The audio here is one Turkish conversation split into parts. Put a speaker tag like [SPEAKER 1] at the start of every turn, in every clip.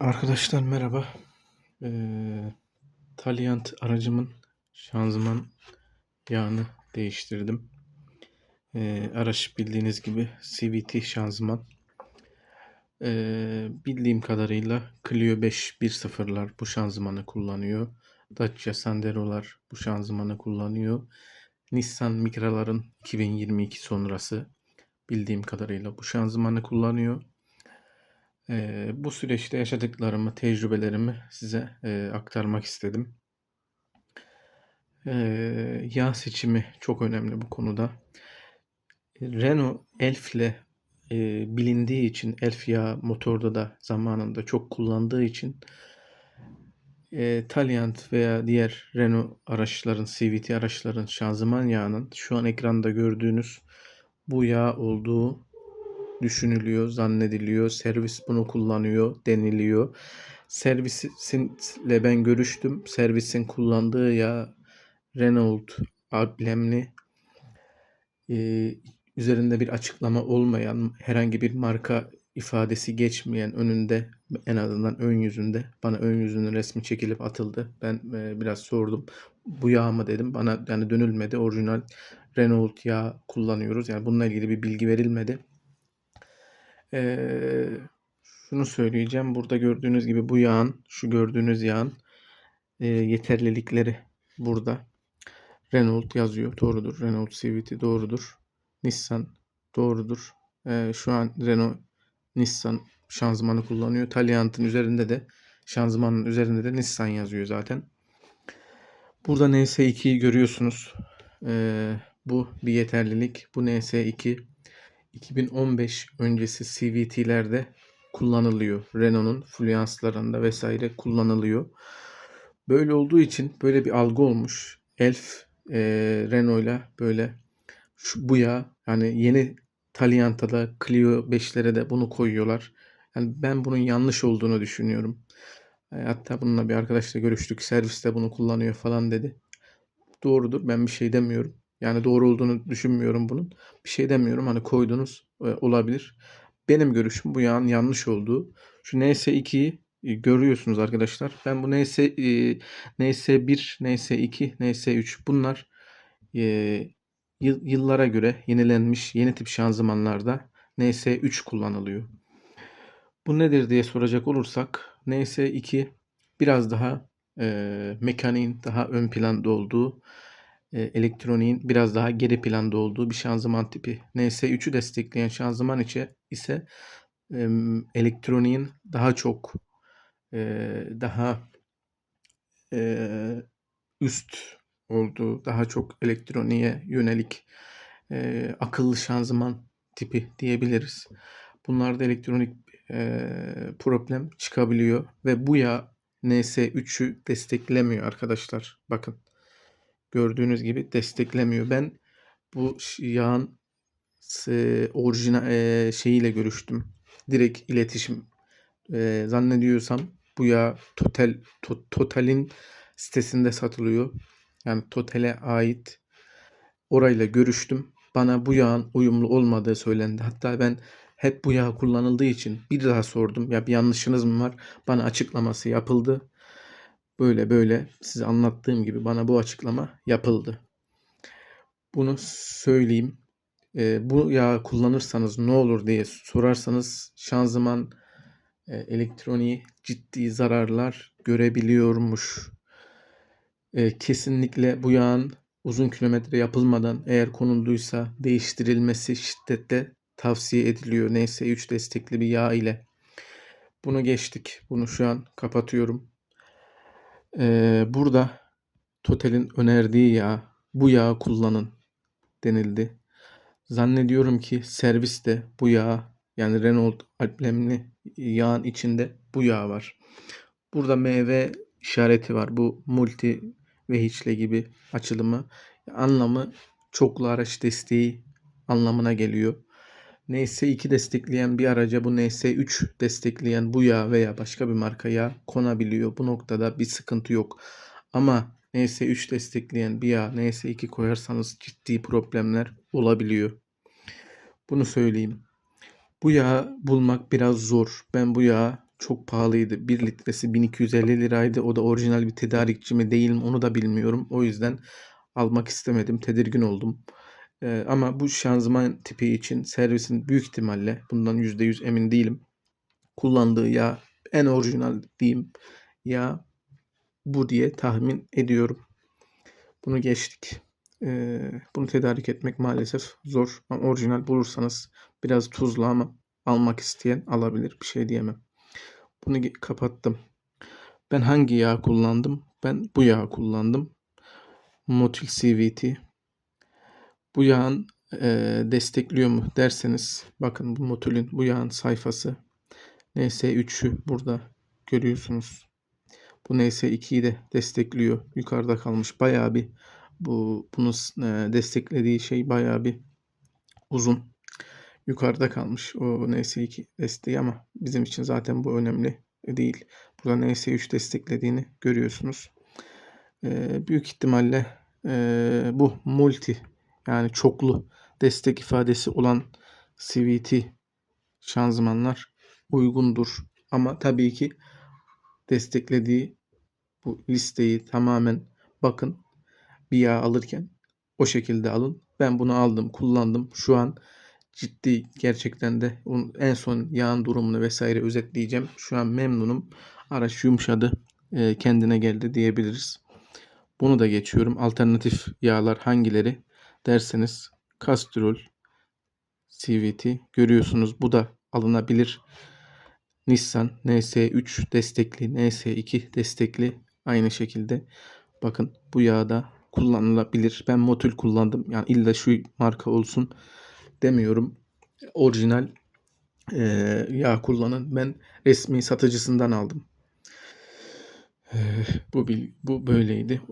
[SPEAKER 1] Arkadaşlar merhaba. Ee, Taliant aracımın şanzıman yağını değiştirdim. Ee, araç bildiğiniz gibi CVT şanzıman. Ee, bildiğim kadarıyla Clio 5 1.0'lar bu şanzımanı kullanıyor. Dacia Sandero'lar bu şanzımanı kullanıyor. Nissan Micra'ların 2022 sonrası bildiğim kadarıyla bu şanzımanı kullanıyor. Eee, bu süreçte yaşadıklarımı, tecrübelerimi size eee, aktarmak istedim. Eee, yağ seçimi çok önemli bu konuda. Renault Elf ile eee, bilindiği için Elf yağı motorda da zamanında çok kullandığı için eee, Taliant veya diğer Renault araçların, CVT araçların şanzıman yağının şu an ekranda gördüğünüz bu yağ olduğu düşünülüyor, zannediliyor. Servis bunu kullanıyor, deniliyor. Servisinle ben görüştüm. Servisin kullandığı yağ Renault amblemli e, üzerinde bir açıklama olmayan, herhangi bir marka ifadesi geçmeyen önünde en azından ön yüzünde bana ön yüzünün resmi çekilip atıldı. Ben e, biraz sordum. Bu yağ mı dedim. Bana yani dönülmedi. Orijinal Renault yağ kullanıyoruz. Yani bununla ilgili bir bilgi verilmedi. Ee, şunu söyleyeceğim. Burada gördüğünüz gibi bu yağın, şu gördüğünüz yağın e, yeterlilikleri burada. Renault yazıyor. Doğrudur. Renault CVT doğrudur. Nissan doğrudur. Ee, şu an Renault Nissan şanzımanı kullanıyor. Taliant'ın üzerinde de şanzımanın üzerinde de Nissan yazıyor zaten. Burada NS2'yi görüyorsunuz. Ee, bu bir yeterlilik. Bu NS2 2015 öncesi CVT'lerde kullanılıyor. Renault'un Fluence'larında vesaire kullanılıyor. Böyle olduğu için böyle bir algı olmuş. Elf e, Renault'la böyle şu, bu ya yani yeni Taliant'a da Clio 5'lere de bunu koyuyorlar. Yani ben bunun yanlış olduğunu düşünüyorum. E, hatta bununla bir arkadaşla görüştük. Serviste bunu kullanıyor falan dedi. Doğrudur. Ben bir şey demiyorum. Yani doğru olduğunu düşünmüyorum bunun. Bir şey demiyorum. Hani koydunuz e, olabilir. Benim görüşüm bu yan yanlış olduğu. Şu NS2'yi e, görüyorsunuz arkadaşlar. Ben bu NS e, NS1, NS2, NS3 bunlar e, yıllara göre yenilenmiş yeni tip şanzımanlarda NS3 kullanılıyor. Bu nedir diye soracak olursak NS2 biraz daha e, mekaniğin daha ön planda olduğu elektroniğin biraz daha geri planda olduğu bir şanzıman tipi. NS3'ü destekleyen şanzıman içe ise e, elektroniğin daha çok e, daha e, üst olduğu, daha çok elektroniğe yönelik e, akıllı şanzıman tipi diyebiliriz. Bunlarda elektronik e, problem çıkabiliyor ve bu ya NS3'ü desteklemiyor arkadaşlar. Bakın gördüğünüz gibi desteklemiyor. Ben bu yağın e, orijinal e, şeyiyle görüştüm. Direkt iletişim e, zannediyorsam bu yağ Total to, Total'in sitesinde satılıyor. Yani Total'e ait orayla görüştüm. Bana bu yağın uyumlu olmadığı söylendi. Hatta ben hep bu yağ kullanıldığı için bir daha sordum. Ya bir yanlışınız mı var? Bana açıklaması yapıldı. Böyle böyle size anlattığım gibi bana bu açıklama yapıldı. Bunu söyleyeyim. E, bu yağ kullanırsanız ne olur diye sorarsanız şanzıman e, elektroniği ciddi zararlar görebiliyormuş. E, kesinlikle bu yağın uzun kilometre yapılmadan eğer konulduysa değiştirilmesi şiddetle tavsiye ediliyor. Neyse 3 destekli bir yağ ile. Bunu geçtik. Bunu şu an kapatıyorum. Burada Total'in önerdiği yağ, bu yağı kullanın denildi. Zannediyorum ki serviste bu yağ yani Renault alblemli yağın içinde bu yağ var. Burada meyve işareti var. Bu multi ve hiçle gibi açılımı anlamı çoklu araç desteği anlamına geliyor. NS2 destekleyen bir araca bu NS3 destekleyen bu yağ veya başka bir marka yağ konabiliyor. Bu noktada bir sıkıntı yok. Ama NS3 destekleyen bir yağ NS2 koyarsanız ciddi problemler olabiliyor. Bunu söyleyeyim. Bu yağı bulmak biraz zor. Ben bu yağı çok pahalıydı. 1 litresi 1250 liraydı. O da orijinal bir tedarikçi mi değil mi onu da bilmiyorum. O yüzden almak istemedim. Tedirgin oldum. Ee, ama bu şanzıman tipi için servisin büyük ihtimalle bundan %100 emin değilim. Kullandığı yağ en orijinal diyeyim yağ bu diye tahmin ediyorum. Bunu geçtik. Ee, bunu tedarik etmek maalesef zor. Ama orijinal bulursanız biraz tuzlu ama almak isteyen alabilir. Bir şey diyemem. Bunu kapattım. Ben hangi yağ kullandım? Ben bu yağı kullandım. Motil CVT. Bu yağın eee, destekliyor mu derseniz bakın bu Motil'in bu yağın sayfası NS3'ü burada görüyorsunuz. Bu NS2'yi de destekliyor. Yukarıda kalmış. Bayağı bir bu bunu eee, desteklediği şey bayağı bir uzun. Yukarıda kalmış o NS2 desteği ama bizim için zaten bu önemli değil. Burada NS3 desteklediğini görüyorsunuz. Eee, büyük ihtimalle eee, bu multi yani çoklu destek ifadesi olan CVT şanzımanlar uygundur. Ama tabii ki desteklediği bu listeyi tamamen bakın bir yağ alırken o şekilde alın. Ben bunu aldım, kullandım. Şu an ciddi gerçekten de en son yağın durumunu vesaire özetleyeceğim. Şu an memnunum. Araç yumuşadı, e, kendine geldi diyebiliriz. Bunu da geçiyorum. Alternatif yağlar hangileri derseniz kastrol, CVT görüyorsunuz. Bu da alınabilir. Nissan NS3 destekli, NS2 destekli aynı şekilde. Bakın bu yağda kullanılabilir. Ben Motul kullandım. Yani illa şu marka olsun demiyorum. Orijinal eee, yağ kullanın. Ben resmi satıcısından aldım. Eee, bu bu böyleydi.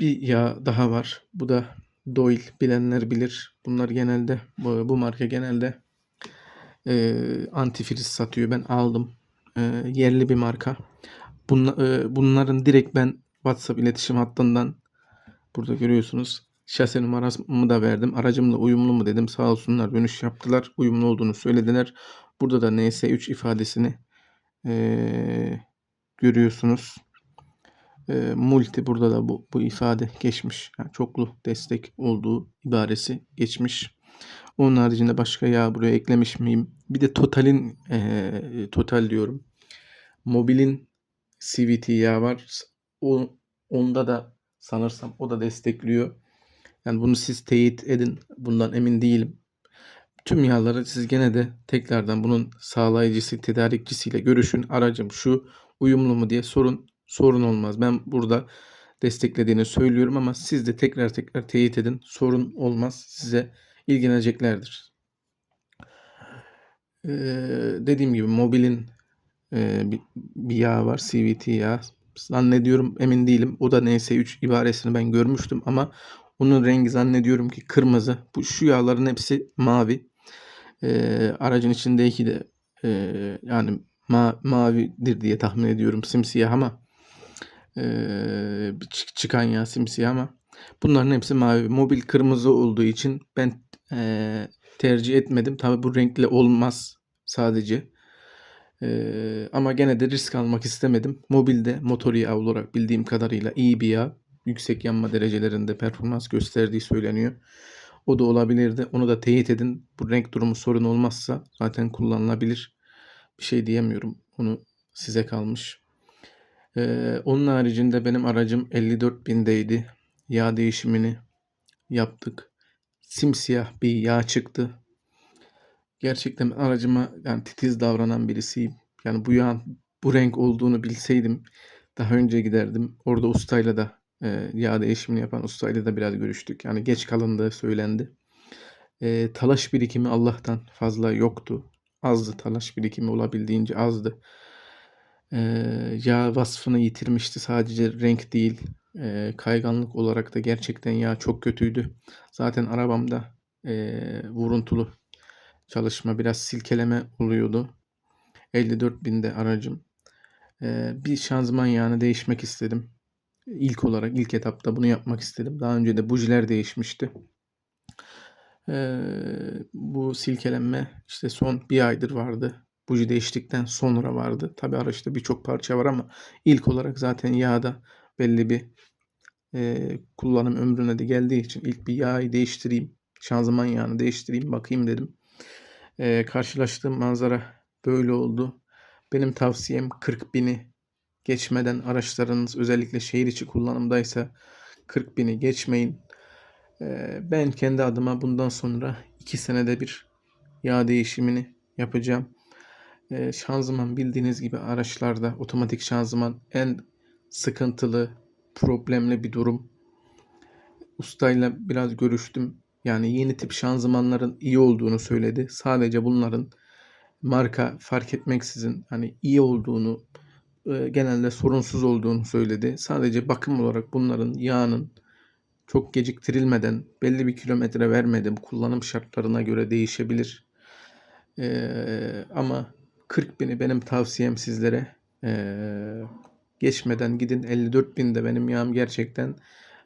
[SPEAKER 1] Bir yağ daha var. Bu da Doyle bilenler bilir. Bunlar genelde bu, bu marka genelde eee antifriz satıyor. Ben aldım. Eee, yerli bir marka. Bunla, eee, bunların direkt ben WhatsApp iletişim hattından burada görüyorsunuz. Şase numaramı da verdim. Aracımla uyumlu mu dedim. Sağ olsunlar dönüş yaptılar. Uyumlu olduğunu söylediler. Burada da NS3 ifadesini eee, görüyorsunuz. Eee, multi burada da bu, bu ifade geçmiş. Yani çoklu destek olduğu ibaresi geçmiş. Onun haricinde başka yağ buraya eklemiş miyim? Bir de Total'in eee, Total diyorum. Mobil'in CVT yağı var. O, onda da sanırsam o da destekliyor. Yani bunu siz teyit edin. Bundan emin değilim. Tüm yağları siz gene de tekrardan bunun sağlayıcısı, tedarikçisiyle görüşün. Aracım şu uyumlu mu diye sorun. Sorun olmaz. Ben burada desteklediğini söylüyorum ama siz de tekrar tekrar teyit edin. Sorun olmaz. Size ilgileneceklerdir. Ee, dediğim gibi mobilin e, bir, bir yağ var. CVT yağı. Zannediyorum emin değilim. O da NS3 ibaresini ben görmüştüm ama onun rengi zannediyorum ki kırmızı. Bu şu yağların hepsi mavi. Ee, aracın içindeki de e, yani ma- mavidir diye tahmin ediyorum. Simsiyah ama e, çık- çıkan yağ simsiyah ama bunların hepsi mavi. Mobil kırmızı olduğu için ben e, tercih etmedim. Tabi bu renkli olmaz sadece. Ee, ama gene de risk almak istemedim. Mobilde motor yağı olarak bildiğim kadarıyla iyi bir yağ. Yüksek yanma derecelerinde performans gösterdiği söyleniyor. O da olabilirdi. Onu da teyit edin. Bu renk durumu sorun olmazsa zaten kullanılabilir. Bir şey diyemiyorum. Onu size kalmış. Ee, onun haricinde benim aracım 54.000'deydi. Yağ değişimini yaptık. Simsiyah bir yağ çıktı. Gerçekten aracıma yani titiz davranan birisiyim. Yani bu yağın bu renk olduğunu bilseydim daha önce giderdim. Orada ustayla da e, yağ değişimini yapan ustayla da biraz görüştük. Yani geç kalındığı söylendi. E, talaş birikimi Allah'tan fazla yoktu. Azdı talaş birikimi olabildiğince azdı. E, yağ vasfını yitirmişti. Sadece renk değil. e, kayganlık olarak da gerçekten yağ çok kötüydü. Zaten arabamda e, vuruntulu çalışma biraz silkeleme oluyordu. 54 binde aracım. Ee, bir şanzıman yağını değişmek istedim. İlk olarak ilk etapta bunu yapmak istedim. Daha önce de bujiler değişmişti. Ee, bu silkelenme işte son bir aydır vardı. Buji değiştikten sonra vardı. Tabi araçta birçok parça var ama ilk olarak zaten yağda belli bir e, kullanım ömrüne de geldiği için ilk bir yağı değiştireyim. Şanzıman yağını değiştireyim bakayım dedim. E, karşılaştığım manzara böyle oldu. Benim tavsiyem 40 bini geçmeden araçlarınız özellikle şehir içi kullanımdaysa 40 bini geçmeyin. E, ben kendi adıma bundan sonra 2 senede bir yağ değişimini yapacağım. E, şanzıman bildiğiniz gibi araçlarda otomatik şanzıman en sıkıntılı, problemli bir durum. Ustayla biraz görüştüm. Yani yeni tip şanzımanların iyi olduğunu söyledi. Sadece bunların marka fark etmeksizin hani iyi olduğunu, e, genelde sorunsuz olduğunu söyledi. Sadece bakım olarak bunların yağının çok geciktirilmeden belli bir kilometre vermeden kullanım şartlarına göre değişebilir. Ee, ama 40 bini benim tavsiyem sizlere. Ee, geçmeden gidin 54 binde benim yağım gerçekten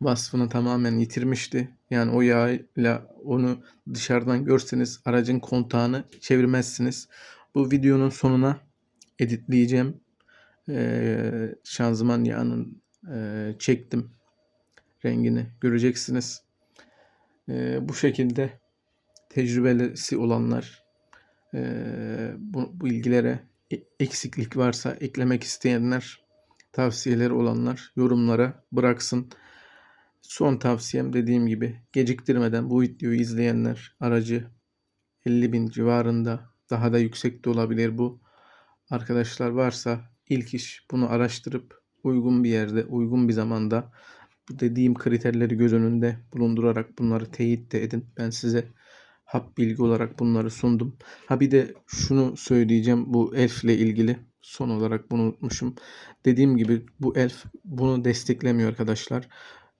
[SPEAKER 1] vasfını tamamen yitirmişti. Yani o yağla onu dışarıdan görseniz aracın kontağını çevirmezsiniz. Bu videonun sonuna editleyeceğim. Ee, şanzıman yağının e, çektim rengini göreceksiniz. Ee, bu şekilde tecrübelisi olanlar bu, bu ilgilere e- eksiklik varsa eklemek isteyenler tavsiyeleri olanlar yorumlara bıraksın. Son tavsiyem dediğim gibi geciktirmeden bu videoyu izleyenler aracı 50 bin civarında daha da yüksek de olabilir bu. Arkadaşlar varsa ilk iş bunu araştırıp uygun bir yerde uygun bir zamanda bu dediğim kriterleri göz önünde bulundurarak bunları teyit de edin. Ben size hap bilgi olarak bunları sundum. Ha bir de şunu söyleyeceğim bu elf ile ilgili. Son olarak bunu unutmuşum. Dediğim gibi bu elf bunu desteklemiyor arkadaşlar.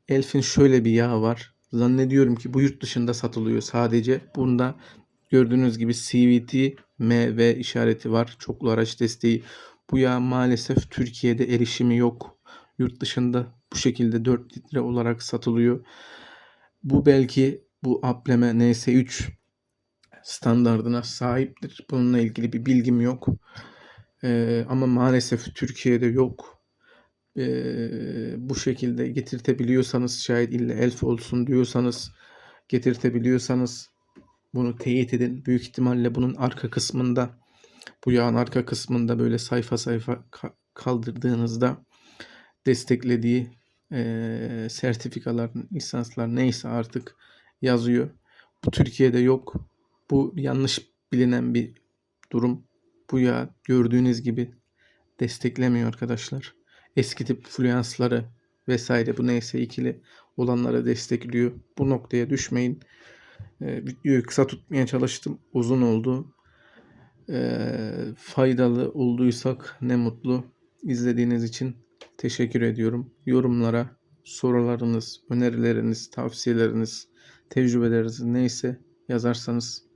[SPEAKER 1] Elf'in şöyle bir yağı var. Zannediyorum ki bu yurt dışında satılıyor sadece. Bunda gördüğünüz gibi CVT MV işareti var. Çoklu araç desteği. Bu yağ maalesef Türkiye'de erişimi yok. Yurt dışında bu şekilde 4 litre olarak satılıyor. Bu belki bu apleme NS3 standardına sahiptir. Bununla ilgili bir bilgim yok. Ee, ama maalesef Türkiye'de yok. Ee, bu şekilde getirtebiliyorsanız şayet illa elf olsun diyorsanız getirtebiliyorsanız bunu teyit edin. Büyük ihtimalle bunun arka kısmında bu yağın arka kısmında böyle sayfa sayfa ka- kaldırdığınızda desteklediği eee sertifikalar, lisanslar neyse artık yazıyor. Bu Türkiye'de yok. Bu yanlış bilinen bir durum. Bu yağ gördüğünüz gibi desteklemiyor arkadaşlar. Eski tip fluansları vesaire bu neyse ikili olanları destekliyor. Bu noktaya düşmeyin. Ee, videoyu kısa tutmaya çalıştım. Uzun oldu. Ee, faydalı olduysak ne mutlu. İzlediğiniz için teşekkür ediyorum. Yorumlara sorularınız, önerileriniz, tavsiyeleriniz, tecrübeleriniz neyse yazarsanız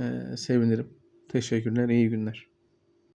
[SPEAKER 1] eee, sevinirim. Teşekkürler, iyi günler.